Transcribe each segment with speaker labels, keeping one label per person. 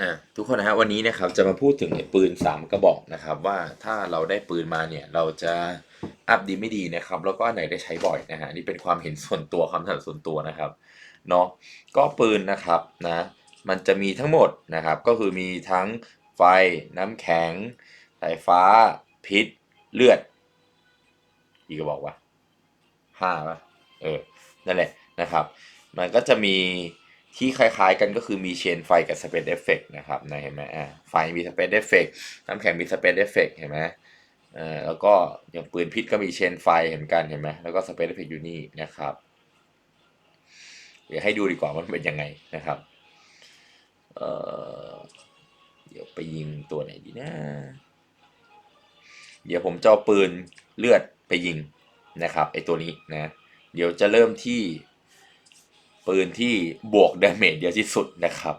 Speaker 1: อะทุกคนนะฮะวันนี้นะครับจะมาพูดถึงปืน 3 กระบอกนะครับ ว่าถ้าเราได้ปืนมาเนี่ยเราจะอัพดีไม่ดีนะครับ แล้วก็อันไหนได้ใช้บ่อยนะฮะนี่เป็นความเห็นส่วนตัวความถนัดส่วนตัวนะครับเนาะก็ปืนนะครับนะมันจะมีทั้งหมดนะครับ ก็คือมีทั้งไฟน้ำแข็งสายฟ้า พิษ เลือดกี่กระบอกวะห้าป่ะเออนั่นแหละนะครับ มันก็จะมี ที่คล้ายๆกันก็คือมีเชนไฟกับสเปซเอฟเฟกนะครับนะเห็นไหมอ่าไฟมีสเปซเอฟเฟกน้ำแข็งมีสเปซเอฟเฟกเห็นไหมอ่าแล้วก็อย่างปืนพิษก็มีเชนไฟเห็นกันเห็นไหมแล้วก็สเปซเอฟเฟกอยู่นี่นะครับ เดี๋ยวให้ดูดีกว่ามันเป็นยังไงนะครับเอ่อเดี๋ยวไปยิงตัวไหนดีนะ เดี๋ยวผมจะเอาปืนเลือดไปยิงนะครับไอตัวนี้นะ เดี๋ยวจะเริ่มที่ ปืนที่บวกดาเมจเยอะที่สุดนะครับ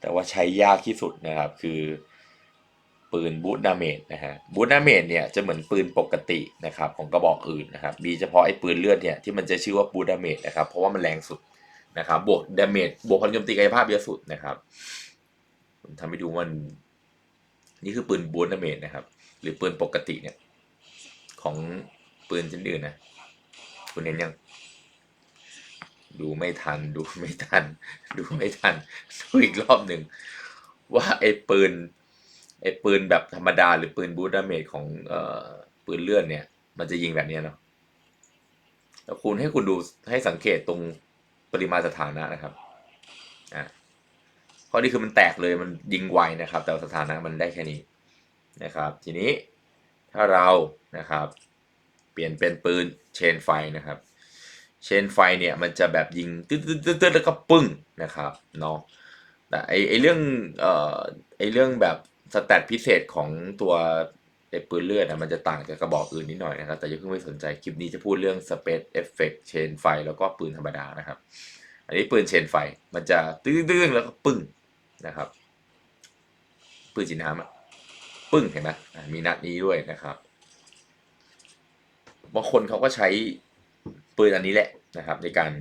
Speaker 1: แต่ว่าใช้ยากที่สุดนะครับคือปืนบูทดาเมจนะฮะบูทดาเมจเนี่ยจะเหมือนปืนปกตินะครับของกระบอกอื่นนะครับมีเฉพาะไอ้ปืนเลือดเนี่ยที่มันจะชื่อว่าบูทดาเมจนะครับเพราะว่ามันแรงสุดนะครับบวกดาเมจบวกพลังโจมตีกายภาพเยอะสุดนะครับผมทำให้ดูมัน นี่คือปืนบูทดาเมจนะครับ หรือปืนปกติเนี่ยของปืนชนิดอื่นนะคุณเห็นยัง ดูไม่ทัน ดูไม่ทัน ดูไม่ทันดูอีกรอบหนึ่งว่าไอ้ปืนไอ้ปืนแบบธรรมดาหรือปืนบูทดาเมจของเอ่อปืนเลื่อนเนี่ย มันจะยิงแบบนี้เนาะแล้วคุณให้คุณดูให้สังเกตตรงปริมาณสถานะนะครับอะข้อนี้คือมันแตกเลยมันยิงไวนะครับ แต่สถานะมันได้แค่นี้นะครับ ทีนี้ถ้าเรานะครับ เปลี่ยนเป็นปืนเชนไฟนะครับ เชนไฟเนี่ยมันจะแบบยิงตึ๊ดตึ๊ดตึ๊ดแล้วก็ปึ้งนะครับเนาะแต่ไอไอเรื่องเอ่อไอเรื่องแบบสแตทพิเศษของตัวไอปืนเลือดนะมันจะต่างจากกระบอกอื่นนิดหน่อยนะครับ แต่อย่าเพิ่งไปสนใจคลิปนี้จะพูดเรื่องสเปซเอฟเฟกเชนไฟแล้วก็ปืนธรรมดานะครับ อันนี้ปืนเชนไฟมันจะตึ๊ดตึ๊ดแล้วก็ปึ้งนะครับ ปืนจีน้ำอะปึ้งเห็นไหมมีนัดนี้ด้วยนะครับบางคนเขาก็ใช้ ปืนอันนี้แหละนะครับ ในการ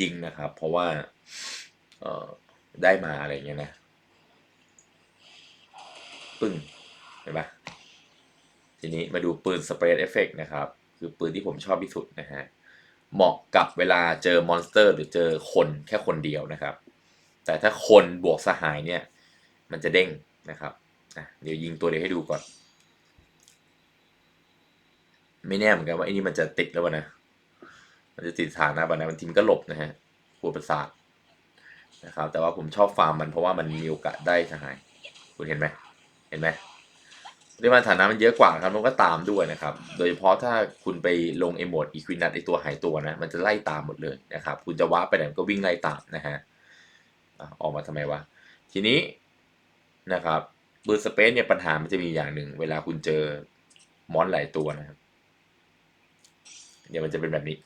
Speaker 1: ยิงนะครับ เพราะว่าเออได้มาอะไรเงี้ยนะปึ้งเห็นปะทีนี้มาดูปืนสเปรย์เอฟเฟกนะครับ คือปืนที่ผมชอบที่สุดนะฮะเหมาะกับเวลาเจอมอนสเตอร์ หรือเจอคนแค่คนเดียวนะครับ แต่ถ้าคนบวกสหายเนี่ย มันจะเด้งนะครับเดี๋ยวยิงตัวเดียวให้ดูก่อน ไม่แน่เหมือนกันว่าไอ้นี่มันจะติดแล้ววะนะ มันจะติดฐานนะบันนะมันทีมนก็หลบนะฮะปวดประสาทนะครับ แต่ว่าผมชอบฟาร์มมันเพราะว่ามันมีโอกาสได้สหายคุณเห็นไหมเห็นไหมปริมาณฐานะมันเยอะกว่าครับมันก็ตามด้วยนะครับ โดยเฉพาะถ้าคุณไปลงไอโหมดอีควินัทไอตัวหายตัวนะ มันจะไล่ตามหมดเลยนะครับ คุณจะว้าไปไหนมันก็วิ่งไล่ตามนะฮะออกมาทำไมวะ ทีนี้นะครับปืนสเปซเนี่ยปัญหามันจะมีอย่างหนึ่ง เวลาคุณเจอมอนหลายตัวนะครับเดี๋ยวมันจะเป็นแบบนี้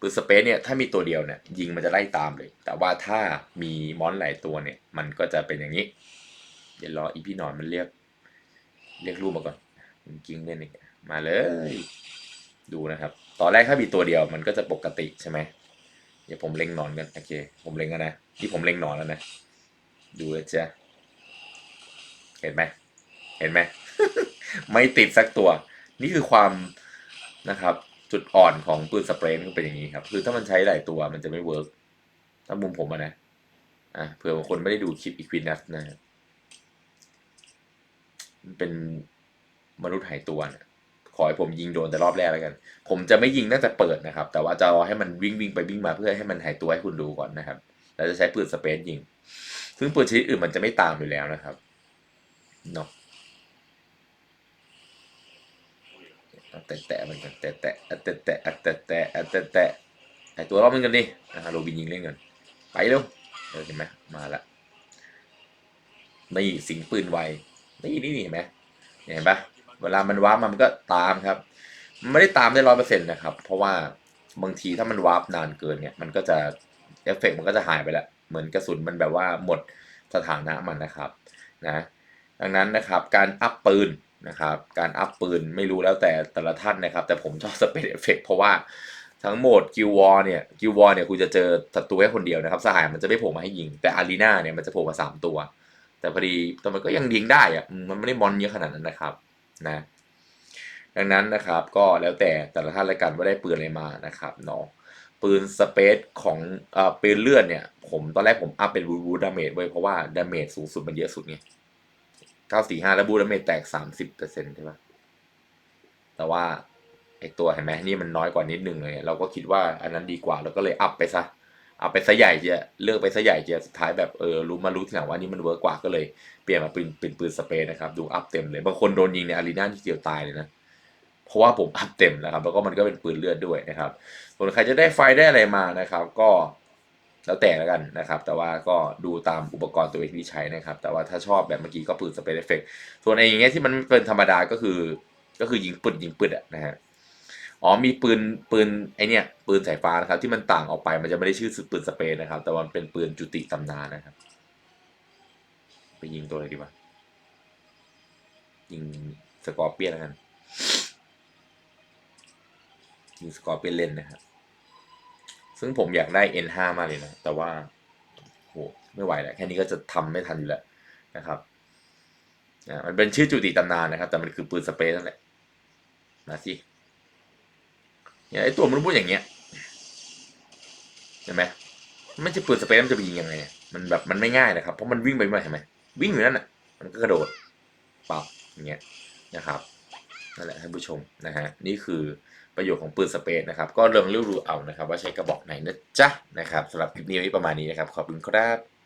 Speaker 1: ปืนสเปซเนี่ยถ้ามีตัวเดียวเนี่ยยิงมันจะไล่ตามเลย แต่ว่าถ้ามีมอนหลายตัวเนี่ย มันก็จะเป็นอย่างนี้ เดี๋ยวรออีพี่หนอนมันเรียก เรียกรูปมาก่อนมันกิ้งเล่นอีกมาเลย ดูนะครับ ตอนแรกถ้ามีตัวเดียวมันก็จะปกติใช่ไหมเดี๋ยวผมเล็งหนอนกันโอเค ผมเล็งกันนะที่ผมเล็งหนอนแล้วนะดูเลยจ้ะเห็นไหมเห็นไหมไม่ติดสักตัว นี่คือความนะครับ จุดอ่อนของปืนสเปรย์มันเป็นอย่างนี้ครับ คือถ้ามันใช้หลายตัวมันจะไม่เวิร์กถ้ามุมผมนะอะเผื่อบางคนไม่ได้ดูคลิปอีควินัสนะครับมันเป็นมนุษย์หายตัวนะขอให้ผมยิงโดนแต่รอบแรกแล้วกัน ผมจะไม่ยิงตั้งแต่เปิดนะครับ แต่ว่าจะรอให้มันวิ่งวิ่งไปวิ่งมาเพื่อให้มันหายตัวให้คุณดูก่อนนะครับแล้วจะใช้ปืนสเปซยิง ซึ่งปืนชนิดอื่นมันจะไม่ตามอยู่แล้วนะครับเนาะเอา แตะแตะมันกันแตะแตะแตะแตะแตะแตะแตะแตะหายตัวรอบนึงกันดิโรบินยิงเล่นกันไปเร็วเออเห็นไหมมาละนี่สิงปืนไวนี่นี่นี่เห็นไหมเห็นปะเวลามันวาร์ปมามันก็ตามครับมันไม่ได้ตามได้ร้อยเปอร์เซ็นต์นะครับ เพราะว่าบางทีถ้ามันวาร์ปนานเกินเนี่ย มันก็จะเอฟเฟกต์มันก็จะหายไปละเหมือนกระสุนมันแบบว่าหมดสถานะมันนะครับนะดังนั้นนะครับการอัพปืน นะครับ การอัพปืนไม่รู้แล้วแต่แต่ละท่านนะครับ แต่ผมชอบสเปซเอฟเฟกต์เพราะว่าทั้งโหมดกิววอร์เนี่ยกิววอร์เนี่ยคุณจะเจอศัตรูแค่คนเดียวนะครับสหายมันจะไม่โผล่มาให้ยิง แต่อารีนาเนี่ยมันจะโผล่มาสามตัว แต่พอดีแต่มันก็ยังยิงได้อะมันไม่ได้มอนเยอะขนาดนั้นนะครับนะดังนั้นนะครับก็แล้วแต่แต่ละท่านละกันว่าได้ปืนอะไรมานะครับเนาะปืนสเปซของเอ่อปืนเลือดเนี่ย ผมตอนแรกผมอัพเป็นบูบูดาเมจไว้เพราะว่าดาเมจสูงสุดมันเยอะสุดไง 945แล้วบูดาเมจแตก30%ใช่ปะแต่ว่าไอตัวเห็นไหมนี่มันน้อยกว่านิดนึงเลย เราก็คิดว่าอันนั้นดีกว่าเราก็เลยอัพไปซะอัพไปซะใหญ่เจะเลือกไปซะใหญ่เจะสุดท้ายแบบเออรู้มารู้ทีหลังว่านี่มันเวิร์กกว่าก็เลยเปลี่ยนมาเป็นเป็นปืนสเปรย์นะครับดูอัพเต็มเลยบางคนโดนยิงในอารีนาที่เดียวตายเลยนะเพราะว่าผมอัพเต็มนะครับแล้วก็มันก็เป็นปืนเลือดด้วยนะครับส่วนใครจะได้ไฟได้อะไรมานะครับ ก็ แล้วแต่แล้วกันนะครับ แต่ว่าก็ดูตามอุปกรณ์ตัวเองที่ใช้นะครับ แต่ว่าถ้าชอบแบบเมื่อกี้ก็ปืนสเปรย์เอฟเฟกส่วนไอ้อย่างเงี้ยที่มันเป็นธรรมดาก็คือ ก็คือยิงปืนยิงปืนอะนะฮะอ๋อมีปืนปืนไอเนี้ยปืนสายฟ้านะครับที่มันต่างออกไปมันจะไม่ได้ชื่อปืนสเปรย์นะครับ แต่มันเป็นปืนจุติตำนานนะครับ ไปยิงตัวอะไรดีวะยิงสกอร์เปียนแล้วกันยิงสกอร์เปียนเล่นนะครับ ซึ่งผมอยากได้ N5 มากเลยนะ แต่ว่าโหไม่ไหวแล้ว แค่นี้ก็จะทำไม่ทันอยู่แล้วนะครับนะมันเป็นชื่อจุติตำนานนะครับ แต่มันคือปืนสเปรย์นั่นแหละมาสิเนี่ยไอตัวมันพูดอย่างเงี้ยเห็นไหมมันไม่ใช่ปืนสเปรย์มันจะไปยิงยังไงมันแบบมันไม่ง่ายนะครับ เพราะมันวิ่งไปมาเห็นไหมวิ่งอยู่นั่นน่ะ มันก็กระโดดปับอย่างเงี้ยนะครับนั่นแหละท่านผู้ชมนะฮะนี่คือ ประโยชน์ของปืนสเปรย์นะครับ ก็ลองเลือกดูเอานะครับ ว่าใช้กระบอกไหนนะจ๊ะนะครับสำหรับคลิปนี้ประมาณนี้นะครับ ขอบคุณครับ